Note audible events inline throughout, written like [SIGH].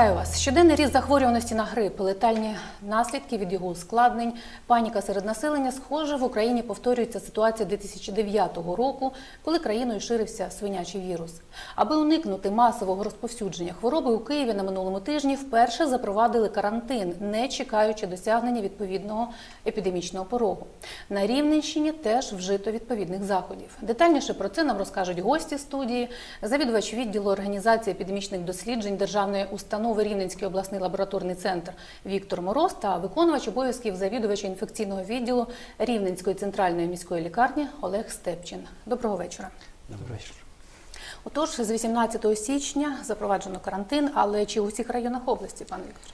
Вітаю вас. Щоденний ріст захворюваності на грип, летальні наслідки від його ускладнень, паніка серед населення. Схоже, в Україні повторюється ситуація 2009 року, коли країною ширився свинячий вірус. Аби уникнути масового розповсюдження хвороби у Києві на минулому тижні вперше запровадили карантин, не чекаючи досягнення відповідного епідемічного порогу. На Рівненщині теж вжито відповідних заходів. Детальніше про це нам розкажуть гості студії, завідувач відділу організації епідемічних досліджень державної установи Рівненський обласний лабораторний центр Віктор Мороз та виконувач обов'язків завідувача інфекційного відділу Рівненської центральної міської лікарні Олег Степчин. Доброго вечора. Доброго вечір. Отож, з 18 січня запроваджено карантин, але чи у всіх районах області, пане Віктор?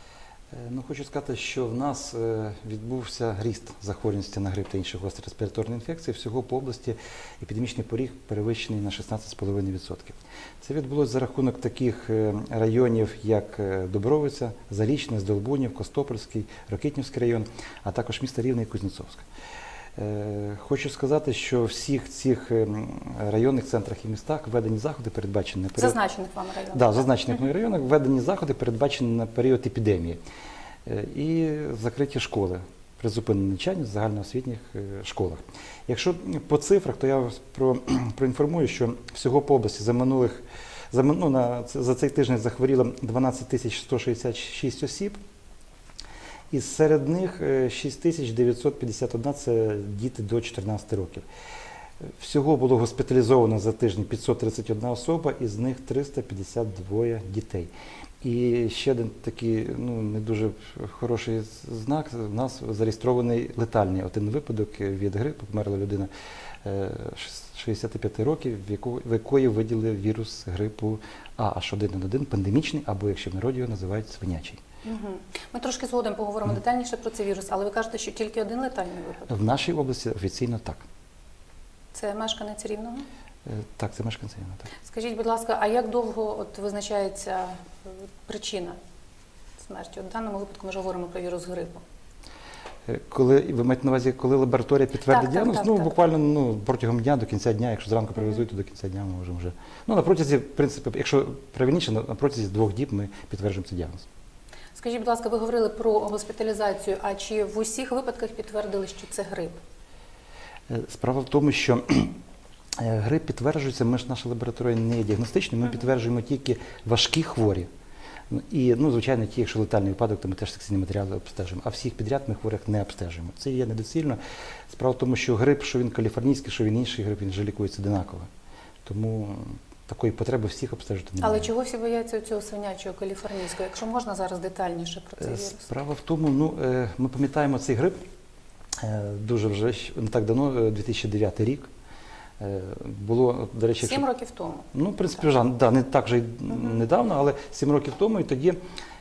Е, Ну, хочу сказати, що в нас е, відбувся ріст захворюваності на грип та інші гострі респіраторні інфекції. Всього по області епідемічний поріг перевищений на 16,5%. Це відбулося за рахунок таких е, районів, як Добровиця, Залічне, Здолбунів, Костопольський, Рокитнівський район, а також міста Рівне і Кузнєцовськ. Е, Хочу сказати, що в всіх цих е, районних центрах і містах введені заходи передбачені на період Зазначених вами районах. Да, зазначених мною районах введені заходи, передбачені на період епідемії. Е, І закриті школи, призупинені навчання в загальноосвітніх школах. Якщо по цифрах, то я вас про, [CLEARS THROAT] проінформую, що всього по області за минулих за, ну, на, за цей тиждень захворіло 12 тисяч 166 осіб. І серед них е, 6951 – це діти до 14 років. Всього було госпіталізовано за тиждень 531 особа, із них 352 дітей. І ще один такий ну, не дуже хороший знак. У нас зареєстрований летальний один випадок від грипу. Померла людина е, 65 років, в якої виділили вірус грипу А, H1N1, пандемічний, або якщо в народі його називають свинячий. Угу. Ми трошки згодом поговоримо детальніше про цей вірус, але ви кажете, що тільки один летальний випадок. В нашій області офіційно так. Це мешканець рівного. Е, Так, це мешканці. Рівного, Так. Скажіть, будь ласка, а як довго от визначається е, причина смерті? От в даному випадку ми ж говоримо про вірус грипу. Е, Коли ви маєте на увазі, коли лабораторія підтвердить діагноз, ну так. буквально ну протягом дня до кінця дня, якщо зранку привезуть, то до кінця дня ми можемо вже. Ну на протязі, в принципі, якщо правильніше, на протязі двох діб ми підтверджуємо цей діагноз. Скажіть, будь ласка, ви говорили про госпіталізацію, а чи в усіх випадках підтвердили, що це грип? Е, Справа в тому, що [CLEARS THROAT] е, грип підтверджується, ми ж наша лабораторія не є діагностичною, ми підтверджуємо тільки важкі хворі. Ну, І, ну, звичайно, ті, якщо летальний випадок, то ми теж секційні матеріали обстежуємо. А всіх підряд ми хворих не обстежуємо. Це є недоцільно. Справа в тому, що грип, що він каліфорнійський, що він інший грип, він вже лікується одинаково. Тому такої потреби всіх обстежити немає. Але чого всі бояться цього свинячого каліфорнійського? Якщо можна зараз детальніше про цей Е, вірус? Справа в тому, ну е, ми пам'ятаємо цей грип е, дуже вже не так давно, е, 2009 рік. Було, до речі, Сім якщо- років тому. Ну, в принципі, вже да, не так вже й недавно, але сім років тому. І тоді,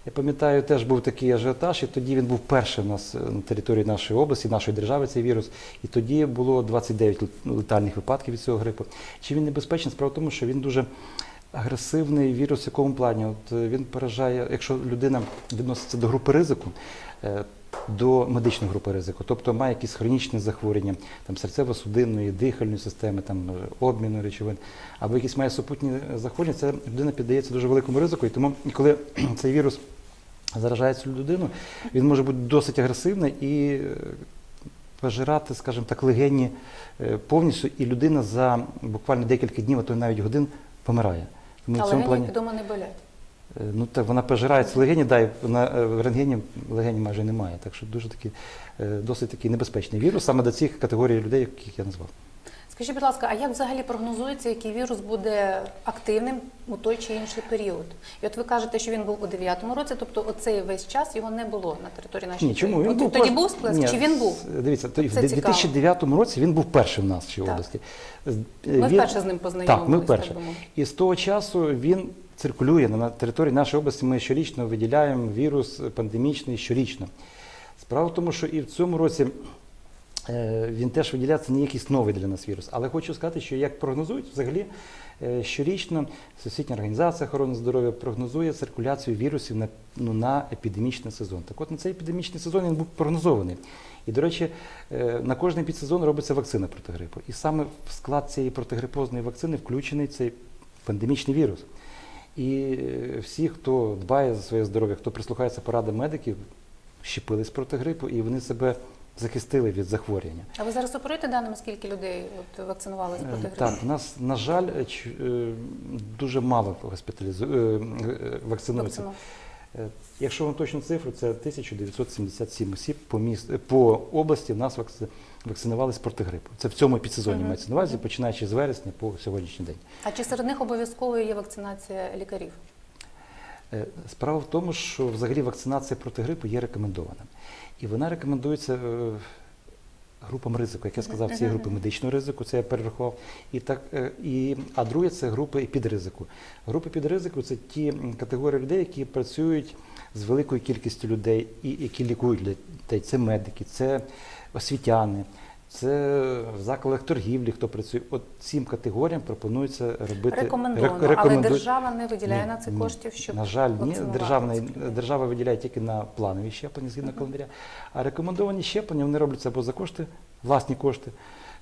я пам'ятаю, теж був такий ажіотаж, і тоді він був перший у нас е, на території нашої області, нашої держави цей вірус. І тоді було 29 летальних випадків від цього грипу. Чи він небезпечний? Справа в тому, що він дуже агресивний вірус, в якому плані? От е, він поражає, якщо людина відноситься до групи ризику. е, До медичної групи ризику, тобто має якісь хронічні захворювання, там серцево-судинної, дихальної системи, там обміну речовин, або якісь має супутні захворювання, ця людина піддається дуже великому ризику. І тому, коли [CLEARS THROAT] цей вірус заражає цю людину, він може бути досить агресивний і е, пожирати, скажімо так, легені е, повністю, і людина за буквально декілька днів, а то навіть годин помирає. Тому в Але цьому гені плані відомо не болять. е, ну так вона пожирає ці легені, да, і вона в рентгені легені майже немає. Так що дуже такий досить такий небезпечний вірус саме до цих категорій людей, яких я назвав. Скажіть, будь ласка, а як взагалі прогнозується, який вірус буде активним у той чи інший період? І от ви кажете, що він був у 9-му році, тобто оцей весь час його не було на території нашої Ні, чому? Він От був тоді був сплеск, Ні, чи він був? Дивіться, тоді в 2009 році він був перший в нашій Так. області. Ми він- вперше з ним познайомилися. Так, ми так вперше. мовити. І з того часу він циркулює на- території нашої області. Ми щорічно виділяємо вірус пандемічний щорічно. Справа в тому, що і в цьому році е, він теж виділяється не якийсь новий для нас вірус. Але хочу сказати, що як прогнозують, взагалі е, щорічно Всесвітня організація охорони здоров'я прогнозує циркуляцію вірусів на, ну, на епідемічний сезон. Так от на цей епідемічний сезон він був прогнозований. І, до речі, е, на кожний підсезон робиться вакцина проти грипу. І саме в склад цієї протигрипозної вакцини включений цей пандемічний вірус. І е, всі, хто дбає за своє здоров'я, хто прислухається порадам медиків, щепились проти грипу, і вони себе захистили від захворювання. А ви зараз оперуєте даними, скільки людей от, вакцинувалися Е, проти грипу? Так, у нас, на жаль, е, е, дуже мало госпіталізу... вакцинується. Вакцину. Якщо вам точну цифру, це 1977 осіб по, міст... по області в нас вакци... вакцинувалися проти грипу. Це в цьому підсезоні Мгм. мається на увазі, починаючи з вересня по сьогоднішній день. А чи серед них обов'язковою є вакцинація лікарів? Е, Справа в тому, що взагалі вакцинація проти грипу є рекомендована. І вона рекомендується е, групам ризику. Як я сказав, ці групи медичного ризику, це я перерахував. І так, е, і, а друге це групи підризику. Групи підризику це ті категорії людей, які працюють з великою кількістю людей, і які лікують людей. Це медики, це освітяни. Це в закладах торгівлі, хто працює. От цим категоріям пропонується робити Рекомендовано, рекоменду... але держава не виділяє Ні, на це коштів, щоб на жаль, ні, державна, держава виділяє тільки на планові щеплення згідно календаря. А рекомендовані щеплення вони робляться або за кошти, власні кошти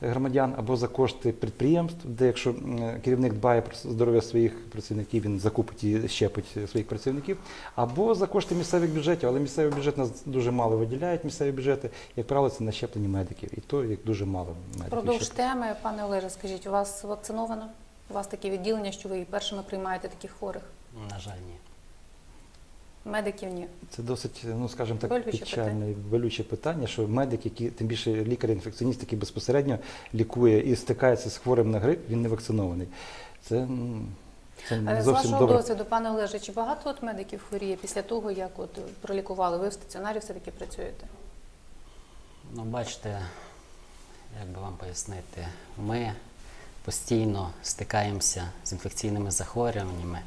громадян, або за кошти підприємств, де якщо керівник дбає про здоров'я своїх працівників, він закупить і щепить своїх працівників, або за кошти місцевих бюджетів. Але місцевий бюджет нас дуже мало виділяють. Місцеві бюджети, як правило, це на щеплення медиків, і то як дуже мало медиків. Продовж теми, пане Олеже, скажіть, у вас вакциновано? У вас таке відділення, що ви першими приймаєте таких хворих? На жаль, ні. Медиків ні. Це досить, ну скажімо так, Болюче печальне і болюче питання, що медик, який тим більше лікар-інфекціоніст, який безпосередньо лікує і стикається з хворим на грип, він не вакцинований. Це, м, це Е, не З вашого добре. досвіду, пане Олеже, чи багато от медиків хворіє після того, як от пролікували? Ви в стаціонарі все-таки працюєте? Ну, бачите, як би вам пояснити, ми постійно стикаємося з інфекційними захворюваннями,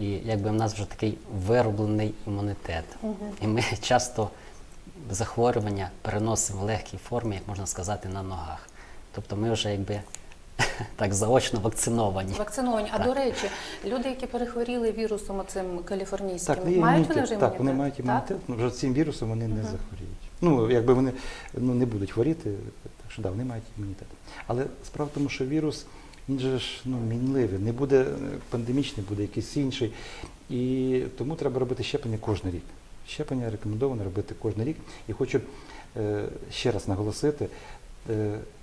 і якби в нас вже такий вироблений імунітет. І ми [LAUGHS] часто захворювання переносимо в легкій формі, як можна сказати, на ногах. Тобто ми вже якби [LAUGHS] так заочно вакциновані. Вакциновані. А Так. до речі, люди, які перехворіли вірусом оцим каліфорнійським, Так, мають вони імунітет. Так, вони мають імунітет, ну, вже цим вірусом вони не захворіють. Ну, якби вони ну, не будуть хворіти, так що да, вони мають імунітет. Але справа в тому, що вірус, він же ж ну, мінливий, не буде пандемічний, буде якийсь інший. І тому треба робити щеплення кожен рік. Щеплення рекомендовано робити кожен рік. І хочу е, ще раз наголосити,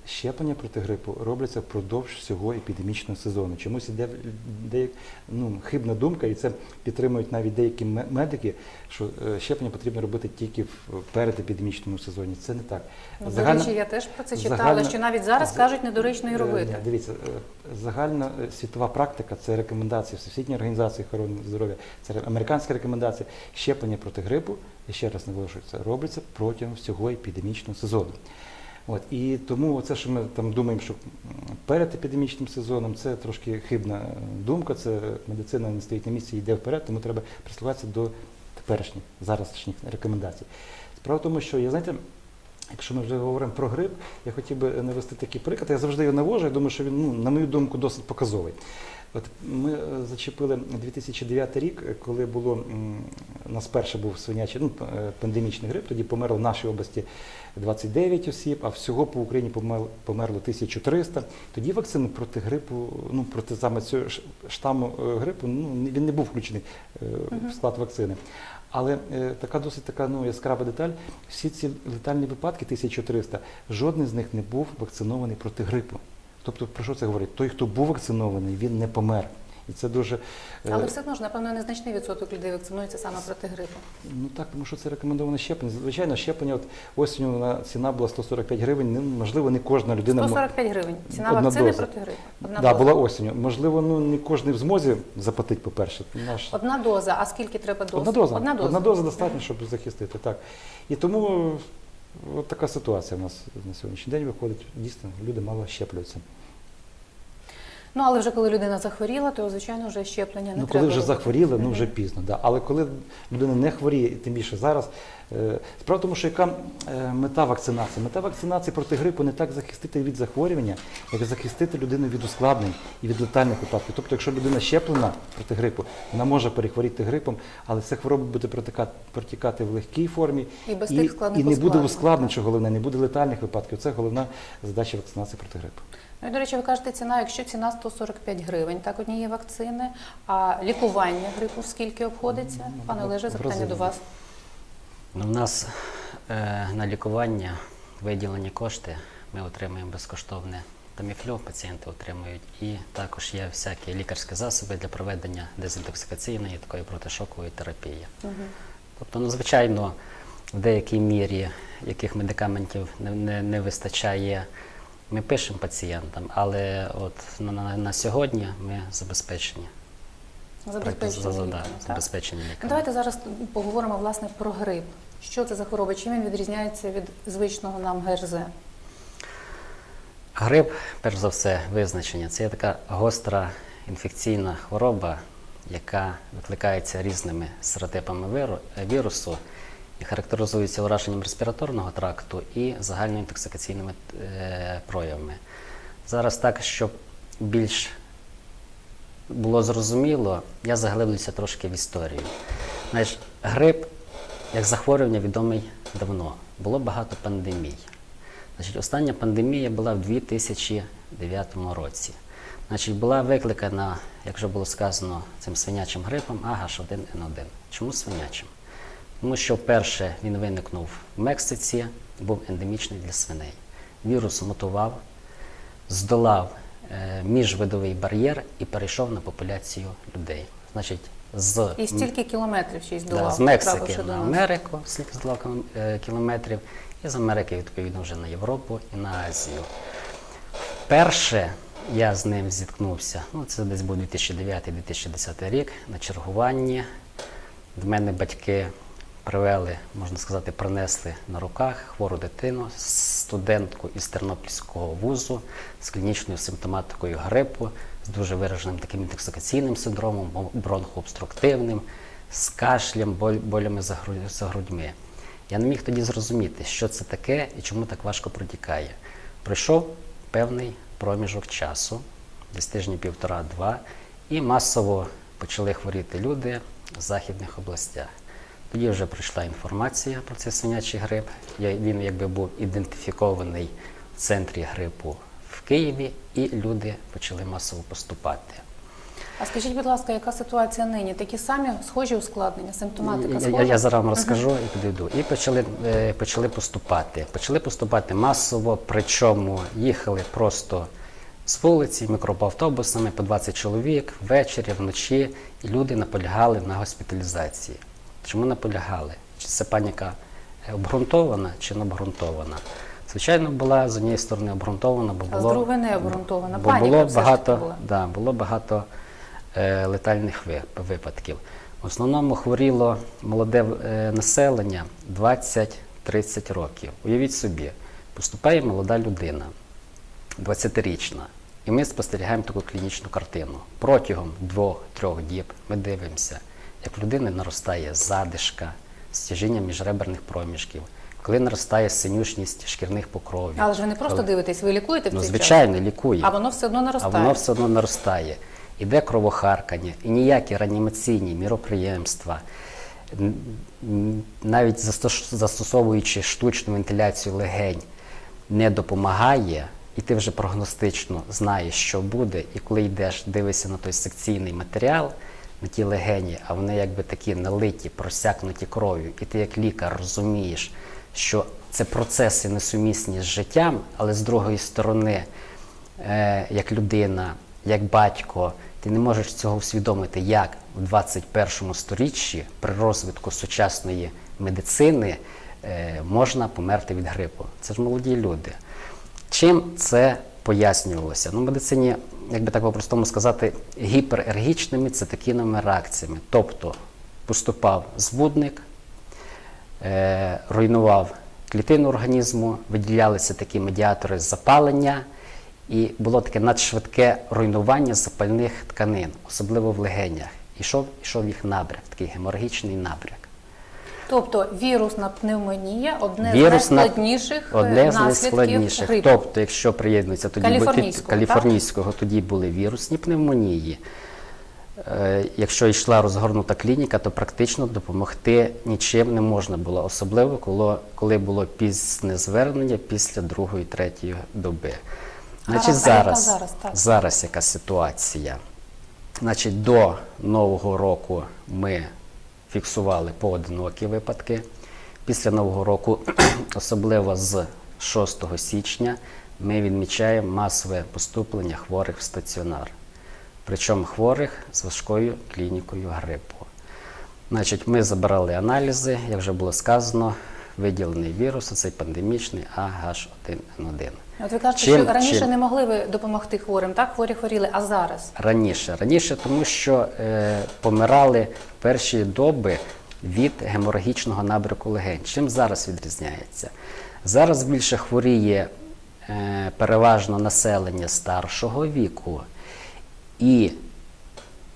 щеплення проти грипу робляться впродовж всього епідемічного сезону. Чомусь іде де, ну, хибна думка, і це підтримують навіть деякі медики, що е, щеплення потрібно робити тільки в передепідемічному сезоні. Це не так. Ну, До речі, я теж про це читала, загальна- що навіть зараз з- кажуть недоречно і Е, робити. ні, Дивіться, е, загальна е, світова практика це рекомендації Всесвітньої організації охорони здоров'я, це американська рекомендація. Щеплення проти грипу, я ще раз наголошую, це робиться протягом всього епідемічного сезону. От, і тому це, що ми там думаємо, що перед епідемічним сезоном, це трошки хибна думка, це медицина не стоїть на місці, йде вперед, тому треба прислухатися до теперішніх, зарашніх рекомендацій. Справа в тому, що я знаєте, Якщо ми вже говоримо про грип, я хотів би навести такий приклад. Я завжди його навожу, я думаю, що він, ну, на мою думку, досить показовий. От ми е, зачепили 2009 рік, коли було у нас перший був свинячий ну, е, пандемічний грип, тоді померло в нашій області 29 осіб, а всього по Україні помер- померло 1300. Тоді вакцини проти грипу, ну проти саме цього штаму е, грипу, ну він не був включений в склад вакцини. Але е, така досить така ну, яскрава деталь. Всі ці летальні випадки, 1300, жоден з них не був вакцинований проти грипу. Тобто, про що це говорить? Той, хто був вакцинований, він не помер. І це дуже. е, Але все одно ж, напевно, незначний відсоток людей вакцинується саме проти грипу. Ну так, тому що це рекомендоване щеплення. Звичайно, щеплення, от осінню на ціна була 145 гривень. Можливо, не кожна людина мо- 145 гривень. Ціна Одна вакцини доза. проти грипу. Одна да, доза. була осінню. Можливо, ну не кожен в змозі заплатити, по-перше. Наш... Одна доза. А скільки треба доз? Одна доза. Одна доза. Одна доза достатньо, щоб захистити. Так. І тому от така ситуація у нас на сьогоднішній день виходить. Дійсно, люди мало щеплюються. Ну, але вже коли людина захворіла, то, звичайно, вже щеплення не ну, треба коли вже робити. захворіли, ну вже пізно. Да. Але коли людина не хворіє, тим більше зараз. Е, справа в тому, що яка е, мета вакцинації? Мета вакцинації проти грипу не так захистити від захворювання, як захистити людину від ускладнень і від летальних випадків. Тобто, якщо людина щеплена проти грипу, вона може перехворіти грипом, але ця хвороба буде протікати, в легкій формі І без і, тих складних і не буде ускладнень, що головне, не буде летальних випадків. Це головна задача вакцинації проти грипу. Ну і, до речі, ви кажете, ціна, якщо ціна 145 гривень, так однієї вакцини, а лікування грипу скільки обходиться? Пане Олеже, в запитання до вас. Ну, У нас е, на лікування виділені кошти. Ми отримуємо безкоштовне таміфлю, пацієнти отримують, і також є всякі лікарські засоби для проведення дезінтоксикаційної такої протишокової терапії. Тобто, ну, звичайно, в деякій мірі яких медикаментів не, не, не вистачає, ми пишемо пацієнтам, але от на, на, на сьогодні ми забезпечені. Забезпечення да, Ну, ліками. Давайте зараз поговоримо власне про грип. Що це за хвороба? Чим він відрізняється від звичного нам ГРЗ? Грип, перш за все, визначення. Це є така гостра інфекційна хвороба, яка викликається різними серотипами вірусу характеризується ураженням респіраторного тракту і загальноінтоксикаційними е, проявами. Зараз так, щоб більш було зрозуміло, я заглиблюся трошки в історію. Знаєш, грип як захворювання відомий давно. Було багато пандемій. Значить, остання пандемія була в 2009 році. Значить, була викликана, як вже було сказано, цим свинячим грипом AH1N1. Чому свинячим? Тому що вперше він виникнув в Мексиці, був ендемічний для свиней. Вірус мутував, здолав е, міжвидовий бар'єр і перейшов на популяцію людей. Значить, з І стільки кілометрів ще й Да, з Мексики на. Америку, скільки здолав е, кілометрів, і з Америки, відповідно, вже на Європу і на Азію. Перше я з ним зіткнувся, ну це десь був 2009-2010 рік, на чергуванні. До мене батьки привели, можна сказати, принесли на руках хвору дитину, студентку із Тернопільського вузу з клінічною симптоматикою грипу, з дуже вираженим таким інтоксикаційним синдромом, бронхообструктивним, з кашлем, болями за гру- за грудьми. Я не міг тоді зрозуміти, що це таке і чому так важко протікає. Пройшов певний проміжок часу, десь тижні півтора-два, і масово почали хворіти люди в західних областях. Тоді вже прийшла інформація про цей свинячий грип. Він якби був ідентифікований в центрі грипу в Києві, і люди почали масово поступати. А скажіть, будь ласка, яка ситуація нині? Такі самі схожі ускладнення, симптоматика Я, я, я зараз вам розкажу і підійду. І почали, е, почали поступати. Почали поступати масово, причому їхали просто з вулиці мікроавтобусами по 20 чоловік ввечері, вночі, і люди наполягали на госпіталізації. Чому наполягали? Чи це паніка е, обґрунтована чи не обґрунтована? Звичайно, була з однієї сторони обґрунтована, бо А з було другої не обґрунтована. бо Паніка було багато, була. да, було багато е, летальних ви- випадків. В основному хворіло молоде е, населення 20-30 років. Уявіть собі, поступає молода людина, 20-річна, і ми спостерігаємо таку клінічну картину. Протягом 2-3 діб ми дивимося, як в людини наростає задишка, стяжіння міжреберних проміжків, коли наростає синюшність шкірних покровів. Але ж ви не просто коли- дивитесь, ви лікуєте в Ну, цей звичайно, час? лікує. А воно все одно наростає. А воно все одно наростає. Іде кровохаркання, і ніякі реанімаційні міроприємства, навіть застосовуючи штучну вентиляцію легень, не допомагає, і ти вже прогностично знаєш, що буде, і коли йдеш, дивишся на той секційний матеріал, ті легені, а вони якби такі налиті, просякнуті кров'ю, і ти як лікар розумієш, що це процеси несумісні з життям, але з другої сторони, е, як людина, як батько, ти не можеш цього усвідомити, як в 21 сторіччі при розвитку сучасної медицини е, можна померти від грипу. Це ж молоді люди. Чим це пояснювалося? Ну, в медицині, як би так по-простому сказати, гіперергічними цитокіновими реакціями. Тобто поступав збудник, е, руйнував клітину організму, виділялися такі медіатори запалення, і було таке надшвидке руйнування запальних тканин, особливо в легенях. Ішов, ішов їх набряк, такий геморагічний набряк. Тобто вірусна пневмонія одне з найскладніших е, Одне з наслідків найскладніших. грипу. Тобто, якщо приєднується тоді бу- Каліфорнійського, каліфорнійського, тоді були вірусні пневмонії. Е, Якщо йшла розгорнута клініка, то практично допомогти нічим не можна було, особливо коли, коли було пізне звернення після другої, третьої доби. Значить, Гаразд, а яка зараз, зараз, так? зараз яка ситуація? Значить, до Нового року ми фіксували поодинокі випадки. Після Нового року, [CLEARS THROAT] особливо з 6 січня, ми відмічаємо масове поступлення хворих в стаціонар. Причому хворих з важкою клінікою грипу. Значить, ми забирали аналізи, як вже було сказано, виділений вірус, цей пандемічний AH1N1. От ви кажете, Чим- що раніше чим? не могли ви допомогти хворим, так? Хворі хворіли, а зараз? Раніше, раніше, тому що е, помирали перші доби від геморагічного набряку легень. Чим зараз відрізняється? Зараз більше хворіє е, переважно населення старшого віку і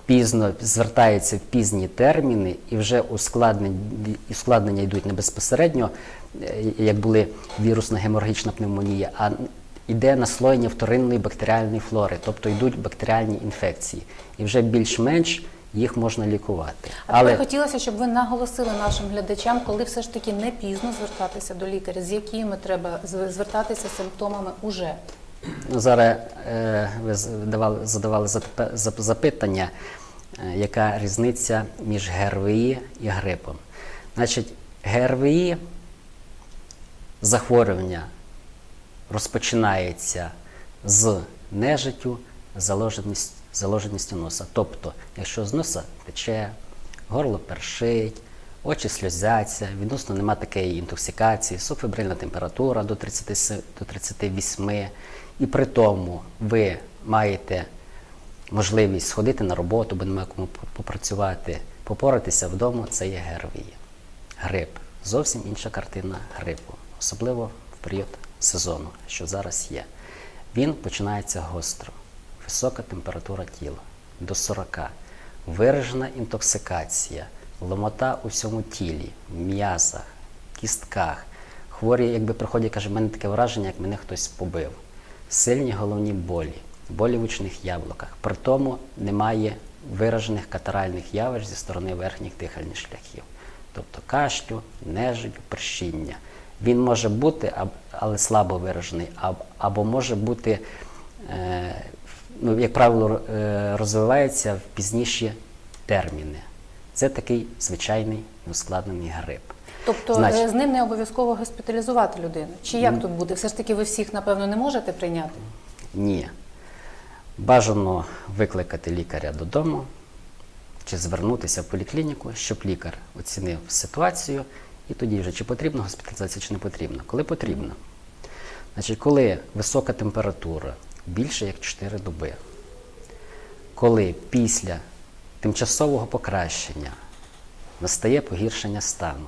пізно звертається в пізні терміни, і вже ускладнення, ускладнення йдуть не безпосередньо, е, як були вірусна геморагічна пневмонія, а йде наслоєння вторинної бактеріальної флори, тобто йдуть бактеріальні інфекції. І вже більш-менш їх можна лікувати. А Але... хотілося, щоб ви наголосили нашим глядачам, коли все ж таки не пізно звертатися до лікаря, з якими треба звертатися симптомами уже. Ну, зараз е, ви задавали, задавали запи- зап- запитання, е, яка різниця між ГРВІ і грипом. Значить, ГРВІ захворювання розпочинається з нежиттю, заложеність, заложеністю носа. Тобто, якщо з носа тече, горло першить, очі сльозяться, відносно нема такої інтоксикації, субфебрильна температура до 30, до 38, і при тому ви маєте можливість сходити на роботу, бо немає кому попрацювати, попоратися вдома, це є ГРВІ. Грип. Зовсім інша картина грипу, особливо в період сезону, що зараз є. Він починається гостро, висока температура тіла до 40, виражена інтоксикація, ломота у всьому тілі, м'язах, кістках. Хворі, якби приходять, каже, в мене таке враження, як мене хтось побив. Сильні головні болі, болі в очних яблуках. При тому немає виражених катаральних явищ зі сторони верхніх дихальних шляхів. Тобто кашлю, нежиттю, першіння. Він може бути, але слабо виражений, або може бути, е, ну, як правило, е, розвивається в пізніші терміни. Це такий звичайний ускладнений грип. Тобто Значить- е, з ним не обов'язково госпіталізувати людину. Чи як тут буде? Все ж таки ви всіх, напевно, не можете прийняти? Ні. Бажано викликати лікаря додому чи звернутися в поліклініку, щоб лікар оцінив ситуацію, і тоді вже чи потрібна госпіталізація, чи не потрібна. Коли потрібно. Значить, коли висока температура більше як 4 доби, коли після тимчасового покращення настає погіршення стану,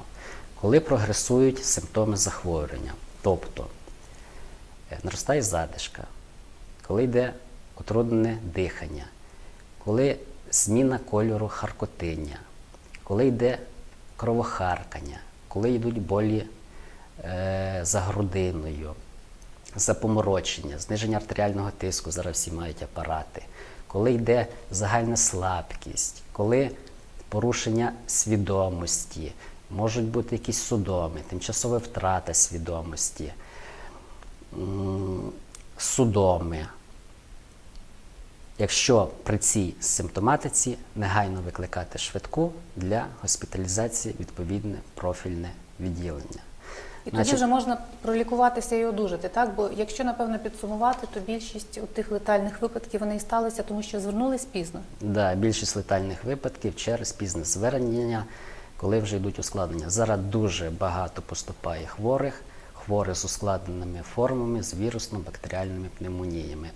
коли прогресують симптоми захворювання, тобто е, наростає задишка, коли йде утруднене дихання, коли зміна кольору харкотиння, коли йде кровохаркання, коли йдуть болі е, за грудиною, запоморочення, зниження артеріального тиску, зараз всі мають апарати, коли йде загальна слабкість, коли порушення свідомості, можуть бути якісь судоми, тимчасова втрата свідомості, судоми. Якщо при цій симптоматиці негайно викликати швидку для госпіталізації відповідне профільне відділення. І Значить- тоді вже можна пролікуватися і одужати, так? Бо якщо, напевно, підсумувати, то більшість от тих летальних випадків вони і сталися, тому що звернулись пізно. Да, більшість летальних випадків через пізне звернення, коли вже йдуть ускладнення. Зараз дуже багато поступає хворих, хворих з ускладненими формами, з вірусно-бактеріальними пневмоніями.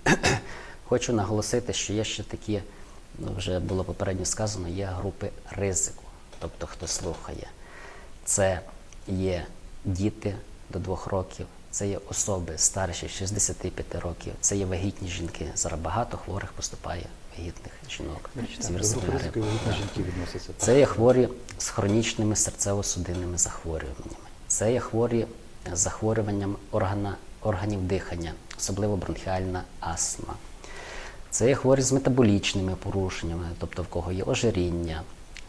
Хочу наголосити, що є ще такі, ну вже було попередньо сказано, є групи ризику, тобто хто слухає. Це є діти до двох років, це є особи старші 65 років, це є вагітні жінки. Зараз багато хворих поступає вагітних жінок з так. Це є хворі з хронічними серцево-судинними захворюваннями. Це є хворі з захворюванням органа, органів дихання, особливо бронхіальна астма. Це є хворі з метаболічними порушеннями, тобто в кого є ожиріння,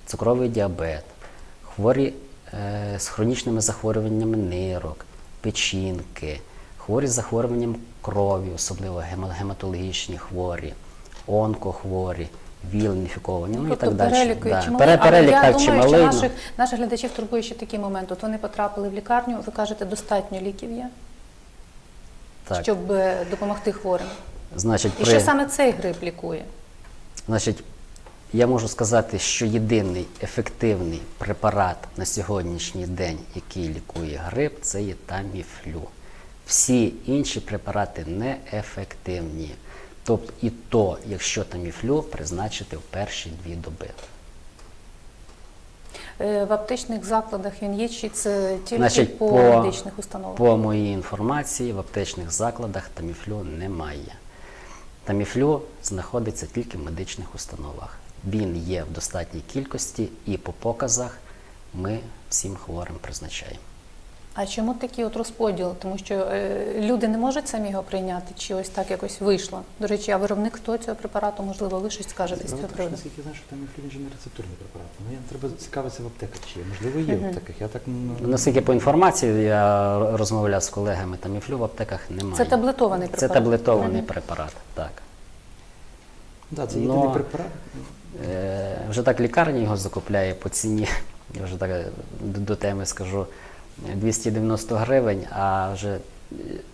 цукровий діабет, хворі е, з хронічними захворюваннями нирок, печінки, хворі з захворюванням крові, особливо гематологічні хворі, онкохворі, віл-інфіковані, ну і тобто так далі. перелік Да. чималий. Пере- Але перелік я думаю, чималий. що ну. наших, наших глядачів турбує ще такий момент. От вони потрапили в лікарню, ви кажете, достатньо ліків є, Так. щоб е, допомогти хворим. Значить, І що саме цей грип лікує? Значить, я можу сказати, що єдиний ефективний препарат на сьогоднішній день, який лікує грип, це є таміфлю. Всі інші препарати неефективні. Тобто і то, якщо таміфлю призначити в перші дві доби. Е, В аптечних закладах він є, чи це тільки Значить, по, по- медичних установах? По моїй інформації, в аптечних закладах таміфлю немає. Таміфлю знаходиться тільки в медичних установах. Він є в достатній кількості і по показах ми всім хворим призначаємо. А чому такий от розподіл? Тому що е, люди не можуть самі його прийняти, чи ось так якось вийшло? До речі, а виробник хто цього препарату? Можливо, ви щось скажете з цього приводу? наскільки знаю, що там він же не рецептурний препарат. Ну, я треба цікавитися в аптеках, чи є. Можливо, є в аптеках. Я так ну, Наскільки по інформації я розмовляв з колегами, таміфлю в аптеках немає. Це таблетований Це препарат? таблетований препарат, так. да, це Но- препарат. Е, вже так лікарня його закупляє по ціні, я вже так е, до, до теми скажу, 290 гривень, а вже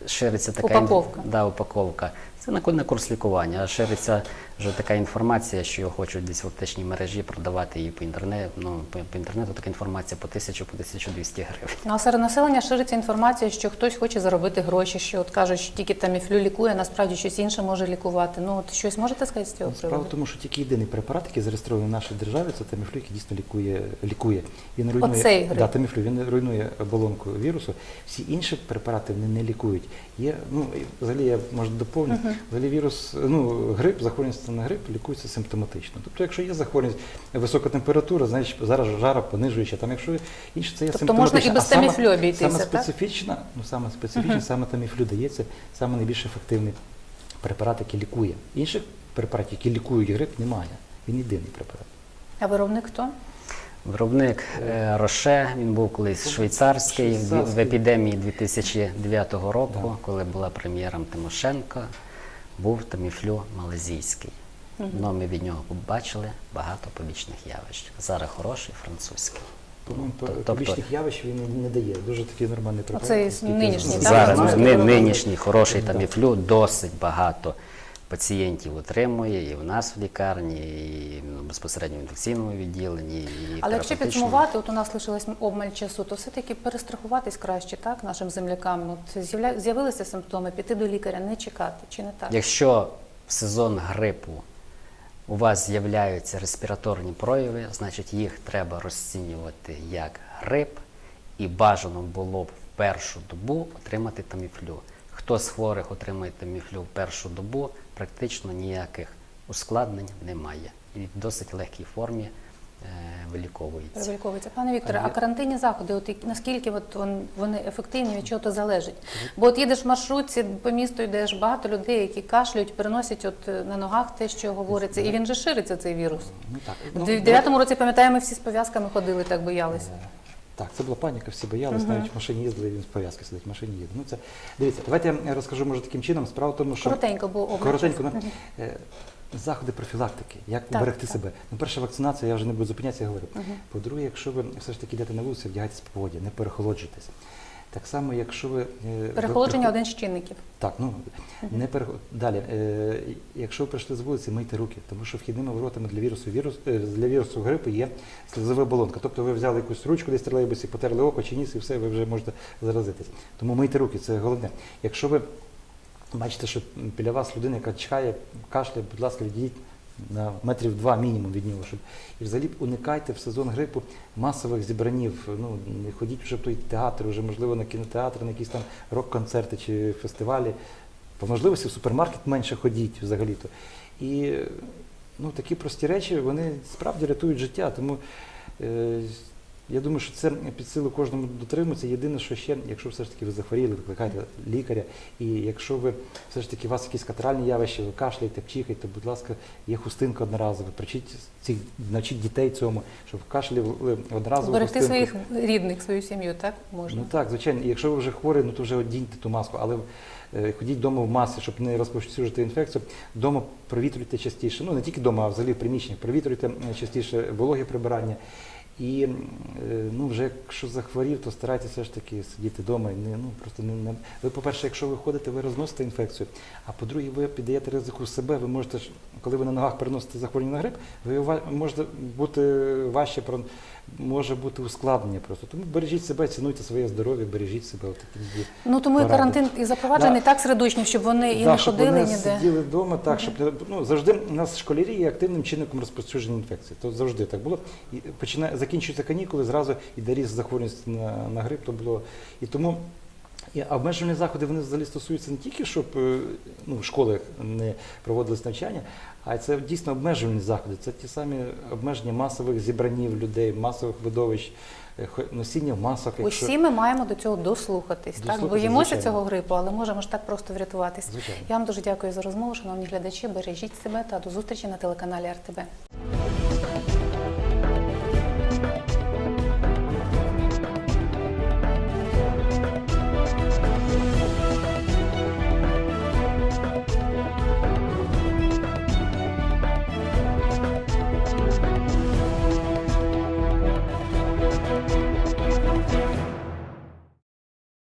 шириться така ін- Упаковка. Да, упаковка. Це на, ку- курс лікування, шириться вже така інформація, що його хочуть десь в аптечній мережі продавати її по інтернету. Ну, по, по інтернету така інформація по 1000 по 1200 гривень. Ну, а серед населення шириться інформація, що хтось хоче заробити гроші, що от кажуть, що тільки таміфлю лікує, а насправді щось інше може лікувати. Ну от щось можете сказати з цього Справа в тому, що тільки єдиний препарат, який зареєстрований в нашій державі, це таміфлю, який дійсно лікує. лікує. Він руйнує, Оцей да, таміфлю, він руйнує оболонку вірусу. Всі інші препарати вони не лікують. Є, ну, взагалі я може доповню, взагалі вірус, ну, грип, захворюваність на грип лікується симптоматично. Тобто, якщо є захворюваність, висока температура, значить зараз жара понижуюча. Там, якщо інше, це є Тобто можна і без таміфлю обійтися, Саме так? специфічна, ну саме специфічна, саме таміфлю дається, саме найбільш ефективний препарат, який лікує. Інших препаратів, які лікують грип, немає. Він єдиний препарат. А виробник хто? Виробник е, Роше, він був колись швейцарський, в- в Швейцарський. епідемії 2009 року, Да. коли була прем'єром Тимошенко, був таміфлю малазійський. Ну, ми від нього побачили багато побічних явищ. Зараз хороший французький. По-моєму, Тобто- побічних явищ він не дає. Дуже такий нормальний препарат. Це нинішній, так? Зараз додати? нинішній хороший таміфлю досить багато пацієнтів отримує і в нас в лікарні, і ну, безпосередньо в інфекційному відділенні. І Але якщо підсумувати, от у нас лишилось обмаль часу, то все-таки перестрахуватись краще, так, нашим землякам. От з'явилися симптоми, піти до лікаря, не чекати, чи не так? Якщо в сезон грипу у вас з'являються респіраторні прояви, значить їх треба розцінювати як грип, і бажано було б в першу добу отримати таміфлю. Хто з хворих отримує таміфлю в першу добу, практично ніяких ускладнень немає. І в досить легкій формі е, виліковується. Переваліковується. Пане Вікторе, А а карантинні заходи, от наскільки от вони ефективні, від чого то залежить? Бо от їдеш в маршрутці, по місту йдеш, багато людей, які кашляють, переносять от е, на ногах те, що говориться, і він же шириться цей вірус. Ну, так. В Ну, 9-му році, пам'ятаємо, всі з пов'язками ходили, так боялися. Так, це була паніка, всі боялись, навіть в машині їздили, він з пов'язки сидить, в машині їде. Ну, це, дивіться, давайте я розкажу, може, таким чином. Справа в тому, що... Коротенько, бо обмаль Коротенько, ну, е, заходи профілактики, як Так, уберегти так. себе. Ну, перша вакцинація, я вже не буду зупинятися, я говорю. По-друге, якщо ви все ж таки йдете на вулицю, вдягайтесь по воді, не перехолоджуйтесь. Так само, якщо ви... е, Перехолодження ви- один з чинників. Так, ну не перех... далі. Е, якщо ви прийшли з вулиці, мийте руки, тому що вхідними воротами для вірусу вірус е, для вірусу грипу є слизова оболонка. Тобто ви взяли якусь ручку десь тролейбусі, потерли око чи ніс, і все, ви вже можете заразитись. Тому мийте руки, це головне. Якщо ви бачите, що біля вас людина, яка чхає, кашляє, будь ласка, відійдіть на метрів два мінімум від нього, щоб і взагалі уникайте в сезон грипу масових зібранів. Ну не ходіть вже в той театр, вже можливо на кінотеатр, на якісь там рок-концерти чи фестивалі. По можливості в супермаркет менше ходіть взагалі-то. І ну, такі прості речі вони справді рятують життя. Тому е, Я думаю, що це під силу кожному дотримується. Єдине, що ще, якщо все ж таки ви захворіли, викликайте лікаря. І якщо ви все ж таки у вас якісь катаральні явища, ви кашляєте, пчихаєте, будь ласка, є хустинка одноразова. Причіть цих, навчіть дітей цьому, щоб одноразово. Зберегти хустинку. своїх рідних, свою сім'ю, так можна? Ну так, звичайно. І якщо ви вже хворі, ну то вже одіньте ту маску, але е, ходіть вдома в масці, щоб не розповсюджувати інфекцію. Дома провітрюйте частіше. Ну не тільки вдома, а взагалі в приміщеннях. Провітрюйте е, частіше вологе прибирання. І е, ну, вже якщо захворів, то старайтеся все ж таки сидіти вдома. Не, ну, просто не, не... Ви, по-перше, якщо ви ходите, ви розносите інфекцію. А по-друге, ви піддаєте ризику себе. Ви можете, коли ви на ногах переносите захворювання на грип, ви можете бути важче може бути ускладнення просто. Тому бережіть себе, цінуйте своє здоров'я, бережіть себе. Такі Ну тому і карантин і запроваджений так середочнів, щоб вони і Да, не щоб ходили вони ніде. сиділи вдома, так, щоб не- ну, завжди у нас школярі є активним чинником розповсюдження інфекції. То завжди так було. І починає закінчуються канікули, зразу іде ріст захворюваність на, на грип. То було і тому. І обмежувальні заходи вони взагалі стосуються не тільки, щоб е, ну, в школах не проводилось навчання, а це дійсно обмежувальні заходи. Це ті самі обмеження масових зібранів людей, масових видовищ, е, носіння в масах. якщо- Усі ми маємо до цього дослухатись. Так боїмося звичайно. цього грипу, але можемо ж так просто врятуватись. Звичайно. Я вам дуже дякую за розмову, шановні глядачі. Бережіть себе та до зустрічі на телеканалі РТБ.